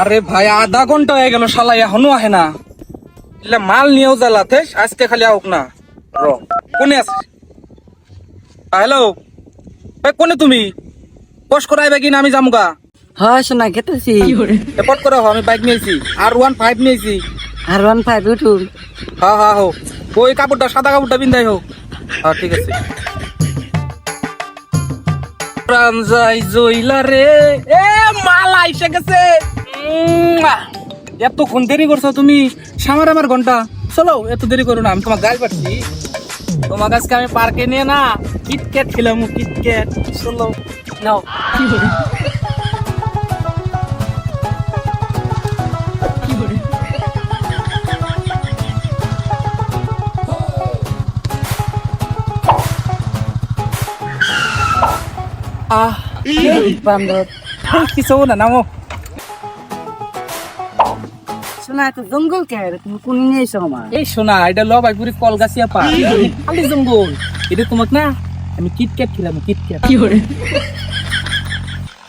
আরে ভাই আধা ঘণ্টা হয়ে গেল শালা এখনও আহে না। ইলা মাল নিয়েও জ্বালাতে আজকে খালি আউক না। র। কোনে আছে হ্যালো ভাই কোনে তুমি? বস করাইবে কিনা আমি যামুগা। হয় শোনা গেতেছি রেপোর্ট করে? আমি বাইক নিয়েছি আর ওয়ান ফাইভ নিয়েছি আর ওয়ান ফাইভ উঠুন হ্যাঁ হ্যাঁ হোক ওই কাপড়টা সাদা কাপড়টা বিন্দাই হোক। হ্যাঁ ঠিক আছে। প্রাণ যাই জইলা রে। এ মাল আইসে গেছে। এতক্ষণ দেরি করছ তুমি। সামার আমার ঘণ্টা। চলো, এত দেরি করো না, আমি তোমার গাড়ি পাচ্ছি তোমার কাছকে আমি পার্কে নিয়ে না, কিটক্যাট খেলাম কিটক্যাট। চলো, নাও। আহ বান্দর। কিছু না, নামো। এত জঙ্গল কে? কোন নিয়ে এসো আমার এই এটা কলগাছিয়া পা খালি জঙ্গল। এটা তোমাক না আমি কিটক্যাট খেলাম কিটক্যাট।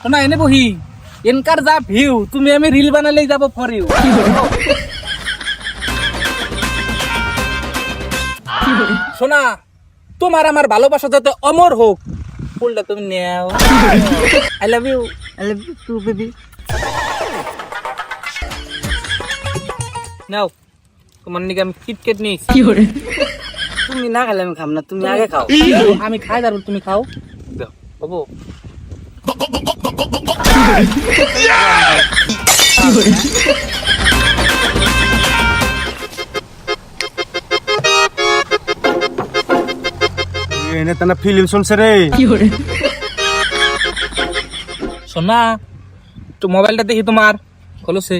শোনা এনে বহি। এনকার যা ভিউ তুমি আমি রিল বানালেই যাব ইউ শোনা তোমার আমার ভালোবাসা যাতে অমর হোক ফুলটা তুমি নেও। I love you I love you too baby নাও। তোমার নিকে আমি কিটক্যাট নিয়েছি। তুমি না খেলে আমি খাম না তুমি আগে খাও। আমি খাই দারুণ তুমি খাও। দাও। হব এনে তানা ফিল্ম শুনছে রে। সোনা তো মোবাইলটা দেখি তোমার। হলো সে।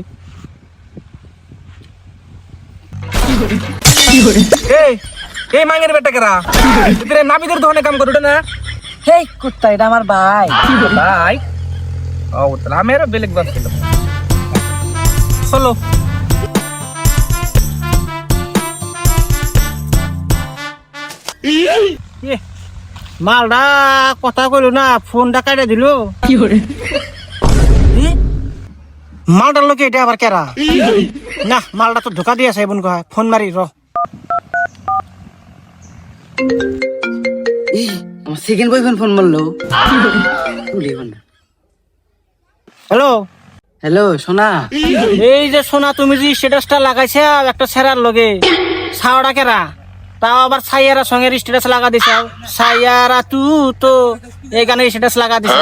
এই এই মাঙ্গের বেটা কেরা? এদের নাবিদের দোকানে কাম করো না। হেই কুত্তা এটা আমার ভাই। ভাই? ও তাহলে আমি আরও বেলেগ বাস ছিল চলো। মালটা কথা কইলো না ফোনটা কাটে দিল। মালটার লোকে এটা আবার কেরা না মালটা তো ধোকা দিয়ে আছে বোন কয়। ফোন মারি র সেকেন্ড বয়ফ্রেন্ড ফোন মারলো হ্যালো হ্যালো সোনা। এই যে সোনা তুমি যে স্ট্যাটাসটা লাগাইছে একটা সেরার লগে। সাওড়া কেরা তাও আবার সাইয়ারা সঙ্গে স্ট্যাটাস লাগা দিছে। সাইয়ারা তু তো এই গানে স্ট্যাটাস লাগা দিছে।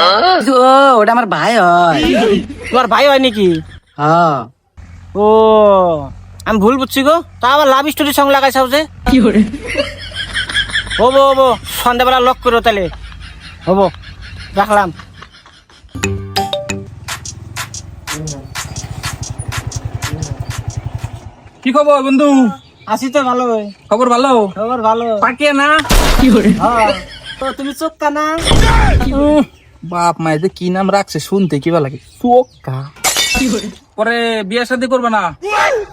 ও ওটা আমার ভাই হয়। তোমার ভাই হয় নাকি? হ্যাঁ। ও আমি ভুল বুঝছি গো। তা আবার লাভ স্টোরি সং লাগাইছাও যে। কি করে? হব হব সন্ধ্যাবেলা লক করো তাহলে। হব রাখলাম। কি খবর বন্ধু? আসি তো ভালো খবর ভালো? খবর ভালো। পাকিয়ে না? হ্যাঁ। তো তুমি চোখকা না বাপ মায়ের যে কি নাম রাখছে শুনতে কি ভালো লাগে? চোখা পরে বিয়ে শাদী করবে না?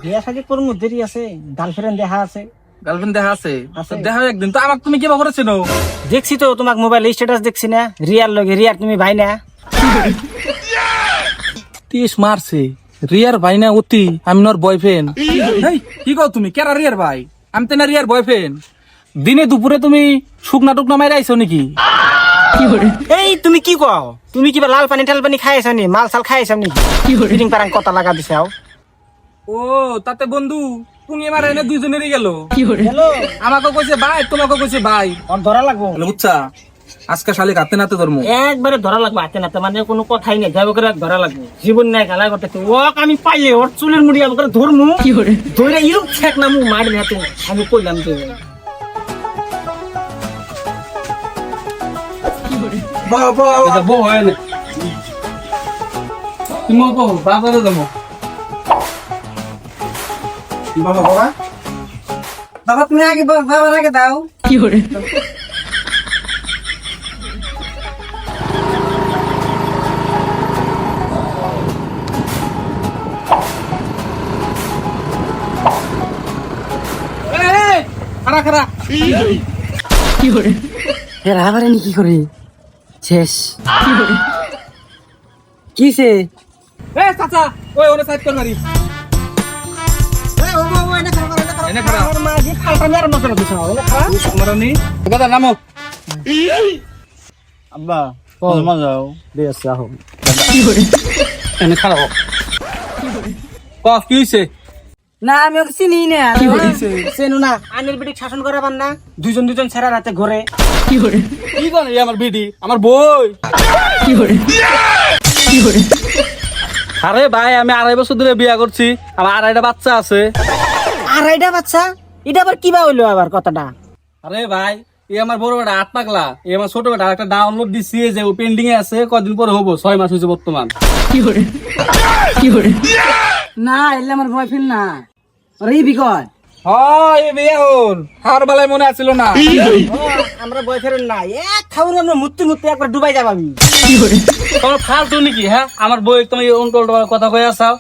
বিয়া সাজি করব দেরি আছে। গার্লফ্রেন্ড দেখা আছে। গার্লফ্রেন্ড দেখা আছে। দেখা একদিন। তো আমাকে তুমি কি করেছিল? দেখছি তো তোমার মোবাইল স্ট্যাটাস দেখছি না। রিয়ার লগে রিয়ার তুমি ভাই না। তিস মারছে রিয়ার ভাই না অতি আমি নর বয়ফ্রেন্ড কি কও তুমি? কেরা রিয়ার ভাই? আমি তো না রিয়ার বয়ফ্রেন্ড দিনে দুপুরে তুমি শুকনা টুকনা মাইরা আইছো নাকি? এই তুমি কি কও? তুমি কিবা লাল পানি টাল পানি খাইছ নি? মাল সাল খাইছ নি? ফিটিং পারাং কথা লাগা দিছে আও। ও তাতে বন্ধু পুঙে মারা এনে দুইজনেরই গেল। হ্যালো আমাকে কইছে ভাই তোমাকে কইছে ভাই ধরা লাগবো। বুঝছা আজকে শালিক হাতে নাতে ধর্ম। একবারে ধরা লাগবে হাতে নাতে মানে কোনো কথাই নেই যাবে করে ধরা লাগবে। জীবন নাই খেলা করতেছে ওক আমি পাইলে ওর চুলের মুড়ি আমি করে ধরমু। ধরে ইরুপ ঠেক নামু মারি হাতে আমি কইলাম তো এটা বউ হয় না। তুমি বউ বাজারে যাব বাবা বাবা। বাবা তুমি আগে বাবার আগে দাও। এই, খারা খারা এর আবার এনে কি করে? শেষ। এ চাচা ওই ওরে সাইড কর মারি। আব্বা যাও। বেশ আহো। এনে খারাপ কফ কি হইছে? না আমি ওকে চিনি না। চেনু না আইনের বিটি শাসন করাবার না। দুজন দুজন ছেড়া রাতে ঘরে। কি করে? এই আমার বিডি? আমার বই। আরে ভাই আমি আড়াই বছর ধরে বিয়া করছি। আমার আড়াইটা বাচ্চা আছে। আড়াইটা বাচ্চা? এটা আবার কিবা হইল আবার কথাটা? আরে ভাই এই আমার বড় বেটা আট পাগলা। এই আমার ছোট বেটা একটা ডাউনলোড দিছি যে ও পেন্ডিং এ আছে কদিন পরে হব? ছয় মাস হয়েছে বর্তমান। না এলে আমার বয়ফ্রেন্ড না। আরে বিকট। হয় বিয়ে হল। হার বেলায় মনে আছিল না। আমরা বয়ফ্রেন্ড না এক খাবার আমরা মুত্তি মুত্তি একবার ডুবাই যাব আমি। তোমার ফালতু নাকি হ্যাঁ? আমার বই তুমি উল্টো উল্টো কথা কয়ে আসাও।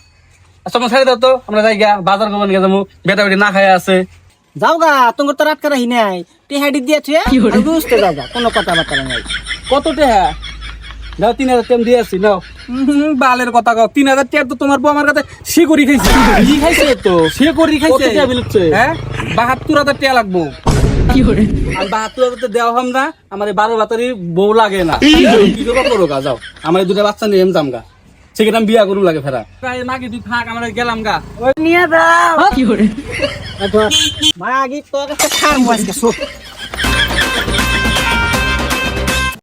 আচ্ছা তোমার ছেড়ে দাও তো আমরা যাই গিয়া বাজার করব নিয়ে যাব। বেটা বেটি না খাই আছে। যাও গা তোমার তো রাত করা হি নাই। টিহাডি দিয়ে থুয়ে বুঝতে যাও গা কোনো কথাবার্তা নাই। কত টাকা দাও তিন হাজার টাকা দিয়ে আসছি নাও। বালের কথা কও তিন হাজার টাকা তো তোমার বউ আমার কাছে করি খাইছে। কি খাইছে তো? করি খাইছে? হ্যাঁ? বাহাত্তর হাজার টাকা লাগবো। আর বাহাত্তর হাজার টাকা দেওয়া হম না আমার এই বারো বাতারি বউ লাগে না। কি করব করো গা যাও। আমার এই দুটা বাচ্চা নিয়ে যাম গা। সেখানে আমি বিয়া করুন লাগে ফেরা। প্রায় নাকি তুই থাক আমরা গেলাম গা। নিয়ে আগে খাম আজকে